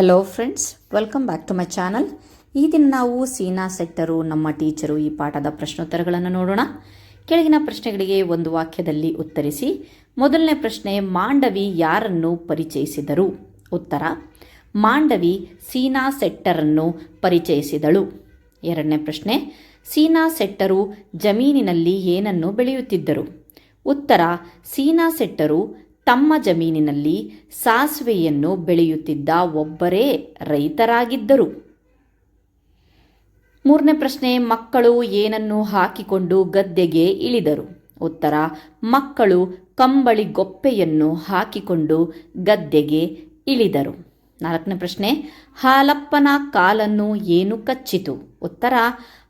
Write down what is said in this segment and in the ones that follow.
Hello friends welcome back to my channel ಈ ದಿನ ನಾವು ಸೀನಾ ಸೆಟ್ಟರು, ನಮ್ಮ ಟೀಚರು ಈ ಪಾಠದ ಪ್ರಶ್ನೋತ್ತರಗಳನ್ನು ನೋಡೋಣ. ಕೆಳಗಿನ ಪ್ರಶ್ನೆಗಳಿಗೆ ಒಂದು ವಾಕ್ಯದಲ್ಲಿ ಉತ್ತರಿಸಿ, ಮೊದಲನೇ ಪ್ರಶ್ನೆ, ಮಾಂಡವಿ ಯಾರನ್ನು ಪರಿಚಯಿಸಿದರು? ಉತ್ತರ, ಮಾಂಡವಿ ಸೀನಾ ಸೆಟ್ಟರನ್ನು ಪರಿಚಯಿಸಿದಳು. ಎರಡನೇ ಪ್ರಶ್ನೆ, ಸೀನಾ ಸೆಟ್ಟರು ಜಮೀನಿನಲ್ಲಿ ಏನನ್ನು ಬೆಳೆಯುತ್ತಿದ್ದರು? ಉತ್ತರ, ಸೀನಾ ಸೆಟ್ಟರು ತಮ್ಮ ಜಮೀನಿನಲ್ಲಿ ಸಾಸಿವೆಯನ್ನು ಬೆಳೆಯುತ್ತಿದ್ದ ಒಬ್ಬರೇ ರೈತರಾಗಿದ್ದರು. ಮೂರನೇ ಪ್ರಶ್ನೆ, ಮಕ್ಕಳು ಏನನ್ನು ಹಾಕಿಕೊಂಡು ಗದ್ದೆಗೆ ಇಳಿದರು? ಉತ್ತರ, ಮಕ್ಕಳು ಕಂಬಳಿ ಗೊಪ್ಪೆಯನ್ನು ಹಾಕಿಕೊಂಡು ಗದ್ದೆಗೆ ಇಳಿದರು. ನಾಲ್ಕನೇ ಪ್ರಶ್ನೆ, ಹಾಲಪ್ಪನ ಕಾಲನ್ನು ಏನು ಕಚ್ಚಿತು? ಉತ್ತರ,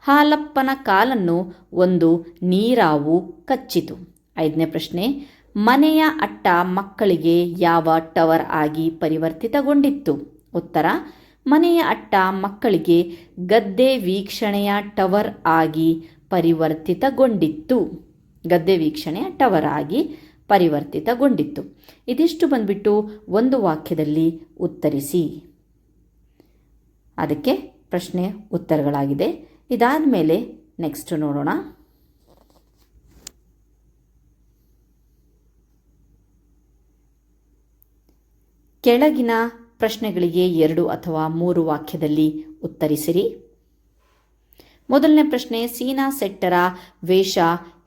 ಹಾಲಪ್ಪನ ಕಾಲನ್ನು ಒಂದು ನೀರಾವು ಕಚ್ಚಿತು. ಐದನೇ ಪ್ರಶ್ನೆ ಮನೆಯ ಅಟ್ಟ ಮಕ್ಕಳಿಗೆ ಯಾವ ಟವರ್ ಆಗಿ ಪರಿವರ್ತಿತಗೊಂಡಿತ್ತು? ಉತ್ತರ, ಮನೆಯ ಅಟ್ಟ ಮಕ್ಕಳಿಗೆ ಗದ್ದೆ ವೀಕ್ಷಣೆಯ ಟವರ್ ಆಗಿ ಪರಿವರ್ತಿತಗೊಂಡಿತ್ತು. ಗದ್ದೆ ವೀಕ್ಷಣೆಯ ಟವರ್ ಆಗಿ ಪರಿವರ್ತಿತಗೊಂಡಿತ್ತು. ಇದಿಷ್ಟು ಬಂದ್ಬಿಟ್ಟು ಒಂದು ವಾಕ್ಯದಲ್ಲಿ ಉತ್ತರಿಸಿ. ಅದಕ್ಕೆ ಪ್ರಶ್ನೆ ಉತ್ತರಗಳಾಗಿದೆ. ಇದಾದ ಮೇಲೆ ನೆಕ್ಸ್ಟ್ ನೋಡೋಣ. ಕೆಳಗಿನ ಪ್ರಶ್ನೆಗಳಿಗೆ ಎರಡು ಅಥವಾ ಮೂರು ವಾಕ್ಯದಲ್ಲಿ ಉತ್ತರಿಸಿರಿ. ಮೊದಲನೇ ಪ್ರಶ್ನೆ, ಸೀನಾ ಸೆಟ್ಟರ ವೇಷ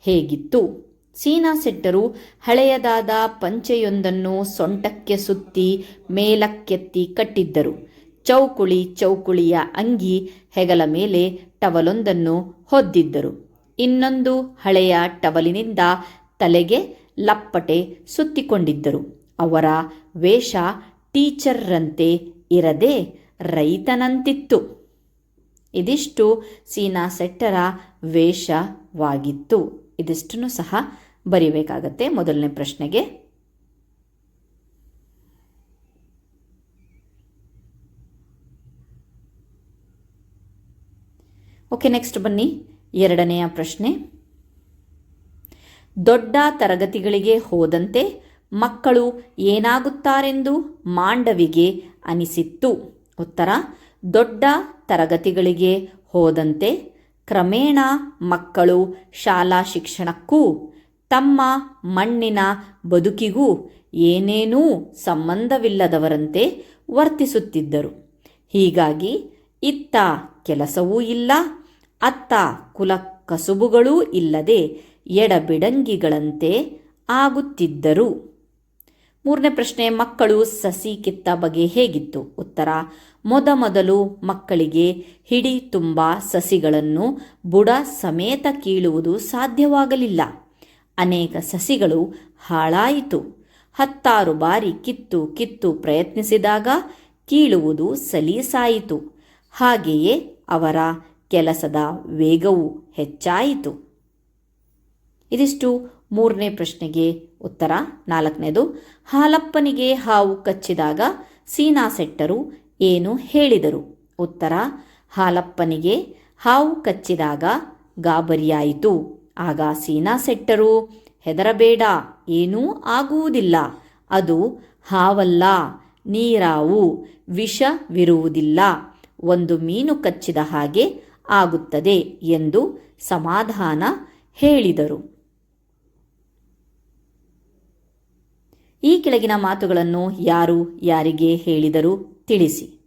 ಹೇಗಿತ್ತು? ಸೀನಾ ಸೆಟ್ಟರು ಹಳೆಯದಾದ ಪಂಚೆಯೊಂದನ್ನು ಸೊಂಟಕ್ಕೆ ಸುತ್ತಿ ಮೇಲಕ್ಕೆತ್ತಿ ಕಟ್ಟಿದ್ದರು. ಚೌಕುಳಿ ಚೌಕುಳಿಯ ಅಂಗಿ ಹೆಗಲ ಮೇಲೆ ಟವಲೊಂದನ್ನು ಹೊದ್ದಿದ್ದರು. ಇನ್ನೊಂದು ಹಳೆಯ ಟವಲಿನಿಂದ ತಲೆಗೆ ಲಪ್ಪಟೆ ಸುತ್ತಿಕೊಂಡಿದ್ದರು. ಅವರ ವೇಷ ಟೀಚರ್ರಂತೆ ಇರದೆ ರೈತನಂತಿತ್ತು. ಇದಿಷ್ಟು ಸೀನಾ ಸೆಟ್ಟರ ವೇಷವಾಗಿತ್ತು. ಇದಿಷ್ಟನ್ನು ಸಹ ಬರೀಬೇಕಾಗತ್ತೆ ಮೊದಲನೇ ಪ್ರಶ್ನೆಗೆ. ಓಕೆ, ನೆಕ್ಸ್ಟ್ ಬನ್ನಿ. ಎರಡನೆಯ ಪ್ರಶ್ನೆ. ದೊಡ್ಡ ತರಗತಿಗಳಿಗೆ ಹೋದಂತೆ ಮಕ್ಕಳು ಏನಾಗುತ್ತಾರೆಂದು ಮಾಂಡವಿಗೆ ಅನಿಸಿತ್ತು. ಉತ್ತರ, ದೊಡ್ಡ ತರಗತಿಗಳಿಗೆ ಹೋದಂತೆ ಕ್ರಮೇಣ ಮಕ್ಕಳು ಶಾಲಾ ಶಿಕ್ಷಣಕ್ಕೂ, ತಮ್ಮ ಮಣ್ಣಿನ ಬದುಕಿಗೂ ಏನೇನೂ ಸಂಬಂಧವಿಲ್ಲದವರಂತೆ ವರ್ತಿಸುತ್ತಿದ್ದರು. ಹೀಗಾಗಿ ಇತ್ತ ಕೆಲಸವೂ ಇಲ್ಲ, ಅತ್ತ ಕುಲ ಕಸುಬುಗಳೂ ಇಲ್ಲದೆ ಎಡಬಿಡಂಗಿಗಳಂತೆ ಆಗುತ್ತಿದ್ದರು. ಮೂರನೇ ಪ್ರಶ್ನೆ, ಮಕ್ಕಳು ಸಸಿ ಕಿತ್ತ ಬಗೆ ಹೇಗಿತ್ತು? ಉತ್ತರ ಮೊದಮೊದಲು ಮಕ್ಕಳಿಗೆ ಹಿಡಿ ತುಂಬ ಸಸಿಗಳನ್ನು ಬುಡ ಸಮೇತ ಕೀಳುವುದು ಸಾಧ್ಯವಾಗಲಿಲ್ಲ. ಅನೇಕ ಸಸಿಗಳು ಹಾಳಾಯಿತು. ಹತ್ತಾರು ಬಾರಿ ಕಿತ್ತು ಕಿತ್ತು ಪ್ರಯತ್ನಿಸಿದಾಗ ಕೀಳುವುದು ಸಲೀಸಾಯಿತು. ಹಾಗೆಯೇ ಅವರ ಕೆಲಸದ ವೇಗವು ಹೆಚ್ಚಾಯಿತು. ಇದಿಷ್ಟು ಮೂರನೇ ಪ್ರಶ್ನೆಗೆ ಉತ್ತರ ನಾಲ್ಕನೇದು, ಹಾಲಪ್ಪನಿಗೆ ಹಾವು ಕಚ್ಚಿದಾಗ ಸೀನಾ ಸೆಟ್ಟರು ಏನು ಹೇಳಿದರು? ಉತ್ತರ, ಹಾಲಪ್ಪನಿಗೆ ಹಾವು ಕಚ್ಚಿದಾಗ ಗಾಬರಿಯಾಯಿತು. ಆಗ ಸೀನಾ ಸೆಟ್ಟರು, ಹೆದರಬೇಡ, ಏನೂ ಆಗುವುದಿಲ್ಲ. ಅದು ಹಾವಲ್ಲ, ನೀರಾವು ವಿಷವಿರುವುದಿಲ್ಲ ಒಂದು ಮೀನು ಕಚ್ಚಿದ ಹಾಗೆ ಆಗುತ್ತದೆ ಎಂದು ಸಮಾಧಾನ ಹೇಳಿದರು. ಈ ಕೆಳಗಿನ ಮಾತುಗಳನ್ನು ಯಾರು ಯಾರಿಗೆ ಹೇಳಿದರು ತಿಳಿಸಿ.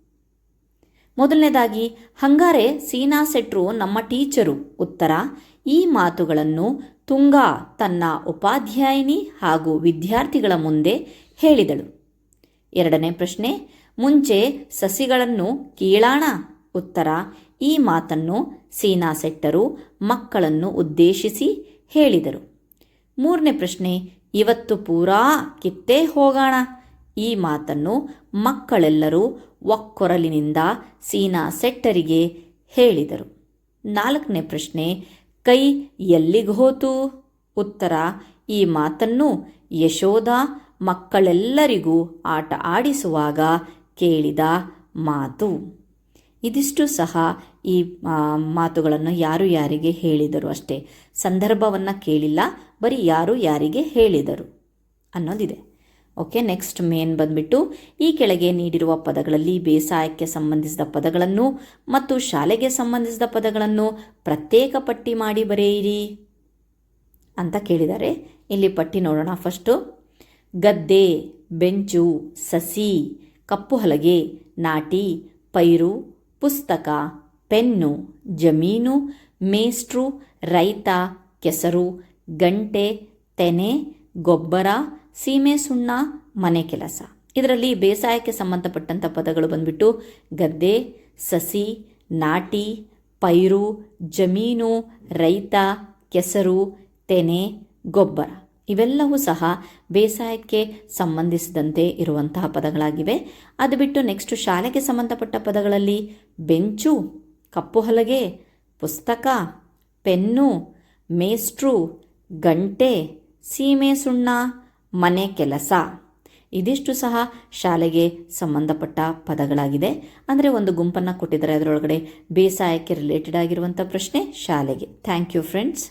ಮೊದಲನೇದಾಗಿ, ಹಂಗಾರೆ ಸೀನಾ ಸೆಟ್ರು ನಮ್ಮ ಟೀಚರು. ಉತ್ತರ, ಈ ಮಾತುಗಳನ್ನು ತುಂಗಾ ತನ್ನ ಉಪಾಧ್ಯಾಯಿನಿ ಹಾಗೂ ವಿದ್ಯಾರ್ಥಿಗಳ ಮುಂದೆ ಹೇಳಿದಳು. ಎರಡನೇ ಪ್ರಶ್ನೆ, ಮುಂಚೆ ಸಸಿಗಳನ್ನು ಕೀಳಾಣ? ಉತ್ತರ, ಈ ಮಾತನ್ನು ಸೀನಾ ಸೆಟ್ಟರು ಮಕ್ಕಳನ್ನು ಉದ್ದೇಶಿಸಿ ಹೇಳಿದರು. ಮೂರನೇ ಪ್ರಶ್ನೆ ಇವತ್ತು ಪೂರಾ ಕಿತ್ತೇ ಹೋಗೋಣ. ಈ ಮಾತನ್ನು ಮಕ್ಕಳೆಲ್ಲರೂ ಒಕ್ಕೊರಲಿನಿಂದ ಸೀನಾ ಸೆಟ್ಟರಿಗೆ ಹೇಳಿದರು. ನಾಲ್ಕನೇ ಪ್ರಶ್ನೆ, ಕೈ ಎಲ್ಲಿಗೆ ಹೋತು? ಉತ್ತರ, ಈ ಮಾತನ್ನು ಯಶೋಧ ಮಕ್ಕಳೆಲ್ಲರಿಗೂ ಆಟ ಆಡಿಸುವಾಗ ಕೇಳಿದ ಮಾತು. ಇದಿಷ್ಟು ಸಹ ಈ ಮಾತುಗಳನ್ನು ಯಾರು ಯಾರಿಗೆ ಹೇಳಿದರು ಅಷ್ಟೇ. ಸಂದರ್ಭವನ್ನು ಕೇಳಿಲ್ಲ ಬರೀ ಯಾರು ಯಾರಿಗೆ ಹೇಳಿದರು ಅನ್ನೋದಿದೆ. ಓಕೆ, ನೆಕ್ಸ್ಟ್ ಮೇನ್ ಬಂದ್ಬಿಟ್ಟು, ಈ ಕೆಳಗೆ ನೀಡಿರುವ ಪದಗಳಲ್ಲಿ ಬೇಸಾಯಕ್ಕೆ ಸಂಬಂಧಿಸಿದ ಪದಗಳನ್ನು ಮತ್ತು ಶಾಲೆಗೆ ಸಂಬಂಧಿಸಿದ ಪದಗಳನ್ನು ಪ್ರತ್ಯೇಕ ಪಟ್ಟಿ ಮಾಡಿ ಬರೆಯಿರಿ ಅಂತ ಕೇಳಿದ್ದಾರೆ. ಇಲ್ಲಿ ಪಟ್ಟಿ ನೋಡೋಣ ಫಸ್ಟು. ಗದ್ದೆ, ಬೆಂಚು, ಸಸಿ, ಕಪ್ಪು ಹಲಗೆ, ನಾಟಿ, ಪೈರು, ಪುಸ್ತಕ, ಪೆನ್ನು, ಜಮೀನು, ಮೇಸ್ಟ್ರು, ರೈತ, ಕೆಸರು ಗಂಟೆ, ತೆನೆ, ಗೊಬ್ಬರ, ಸೀಮೆ ಸುಣ್ಣ, ಮನೆ ಕೆಲಸ. ಇದರಲ್ಲಿ ಬೇಸಾಯಕ್ಕೆ ಸಂಬಂಧಪಟ್ಟಂಥ ಪದಗಳು ಬಂದ್ಬಿಟ್ಟು ಗದ್ದೆ, ಸಸಿ, ನಾಟಿ, ಪೈರು, ಜಮೀನು, ರೈತ, ಕೆಸರು, ತೆನೆ, ಗೊಬ್ಬರ. ಇವೆಲ್ಲವೂ ಸಹ ಬೇಸಾಯಕ್ಕೆ ಸಂಬಂಧಿಸಿದಂತೆ ಇರುವಂತಹ ಪದಗಳಾಗಿವೆ. ಅದು ಬಿಟ್ಟು ನೆಕ್ಸ್ಟ್ ಶಾಲೆಗೆ ಸಂಬಂಧಪಟ್ಟ ಪದಗಳಲ್ಲಿ ಬೆಂಚು, ಕಪ್ಪು ಹಲಗೆ, ಪುಸ್ತಕ, ಪೆನ್ನು, ಮೇಷ್ಟ್ರು ಗಂಟೆ, ಸೀಮೆ ಸುಣ್ಣ, ಮನೆ ಕೆಲಸ. ಇದಿಷ್ಟು ಸಹ ಶಾಲೆಗೆ ಸಂಬಂಧಪಟ್ಟ ಪದಗಳಾಗಿದೆ. ಅಂದರೆ ಒಂದು ಗುಂಪನ್ನು ಕೊಟ್ಟಿದ್ದಾರೆ. ಅದರೊಳಗಡೆ ಬೇಸಾಯಕ್ಕೆ ರಿಲೇಟೆಡ್ ಆಗಿರುವಂಥ ಪ್ರಶ್ನೆ ಶಾಲೆಗೆ. Thank you friends